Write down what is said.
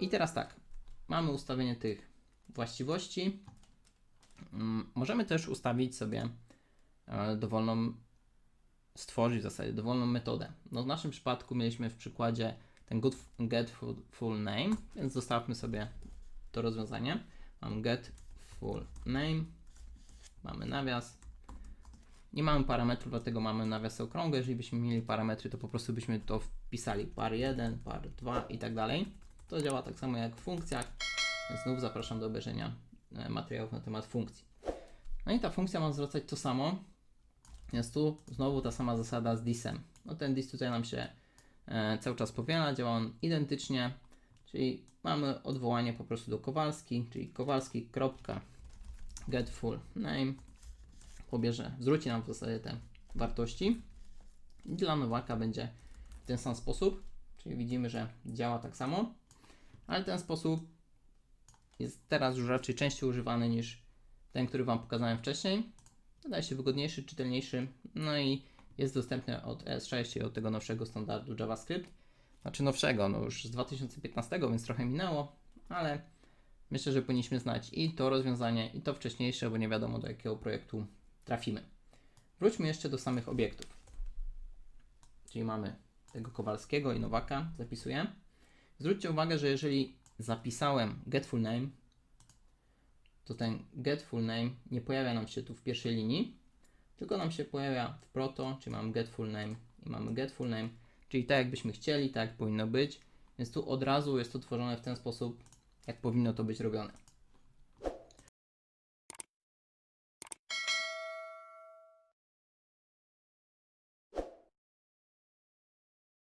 I teraz tak, mamy ustawienie tych właściwości. Mm, Możemy też ustawić sobie e, dowolną, stworzyć w zasadzie dowolną metodę. No w naszym przypadku mieliśmy w przykładzie ten good, get full, name, więc zostawmy sobie to rozwiązanie. Mam get full name, mamy nawias. Nie mamy parametrów, dlatego mamy nawiasy okrągłe. Jeżeli byśmy mieli parametry, to po prostu byśmy to wpisali par 1, par 2 i tak dalej. To działa tak samo jak w funkcjach, znów zapraszam do obejrzenia e, materiałów na temat funkcji. No i ta funkcja ma zwracać to samo, więc tu znowu ta sama zasada z disem. No ten dis tutaj nam się e, cały czas powiela, działa on identycznie, czyli mamy odwołanie po prostu do Kowalski, czyli Kowalski get full name pobierze, zwróci nam w zasadzie te wartości i dla Nowaka będzie w ten sam sposób, czyli widzimy, że działa tak samo, ale ten sposób jest teraz już raczej częściej używany niż ten, który Wam pokazałem wcześniej. Wydaje się wygodniejszy, czytelniejszy, no i jest dostępny od ES6 i od tego nowszego standardu JavaScript. Znaczy nowszego, no już z 2015, więc trochę minęło, ale myślę, że powinniśmy znać i to rozwiązanie, i to wcześniejsze, bo nie wiadomo do jakiego projektu trafimy. Wróćmy jeszcze do samych obiektów. Czyli mamy tego Kowalskiego i Nowaka, zapisuję. Zwróćcie uwagę, że jeżeli zapisałem get full name, to ten get full name nie pojawia nam się tu w pierwszej linii, tylko nam się pojawia w proto, czyli mamy get full name i mamy get full name, czyli tak jakbyśmy chcieli, tak jak powinno być, więc tu od razu jest to tworzone w ten sposób, jak powinno to być robione.